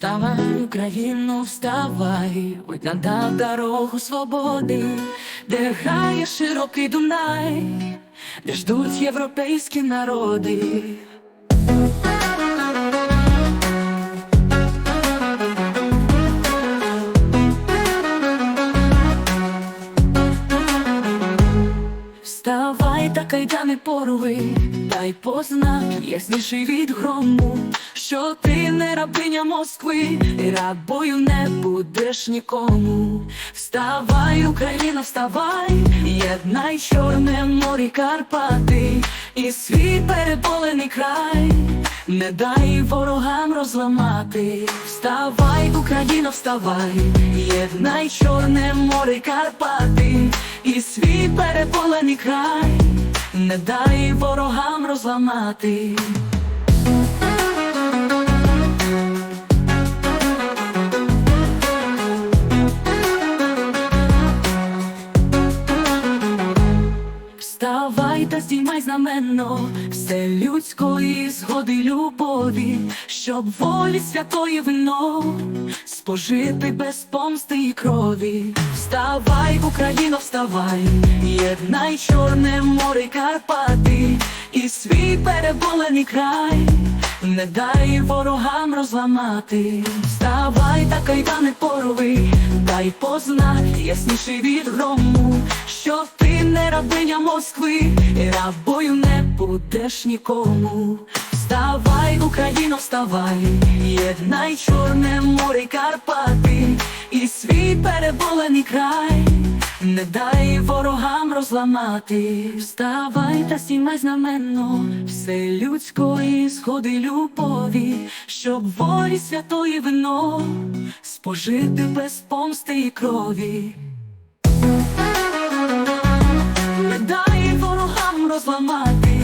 Вставай, Україно, вставай, будь надав дорогу свободи, де грає широкий Дунай, де ждуть європейські народи. Вставай та кайдани порви, дай познак ясніший від грому, що ти не рабиня Москви, і рабою не будеш нікому. Вставай, Україна, вставай, єднай чорне морі Карпати, і свій переболений край, не дай ворогам розламати. Вставай, Україна, вставай, єднай чорне море Карпати, і свій переболений край, не дай ворогам розламати. Вставай та здіймай знаменно все людської згоди любові, щоб волі святої вино спожити без помсти і крові. Вставай, Україно, вставай, єднай чорне море Карпати, і свій переболений край, не дай ворогам розламати. Вставай та кайдани порви, дай познак ясніший від грому, що ти не рабиня Москви, і рабою не будеш нікому. Вставай, Україно, вставай, єднай чорне море й Карпати, і свій переболений край, не дай ворогам розламати. Вставай та сімай знаменно, все людської сходи любові, щоб волі святої вино спожити без помсти і крові. Не дай ворогам розламати,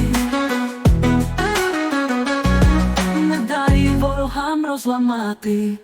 не дай ворогам розламати.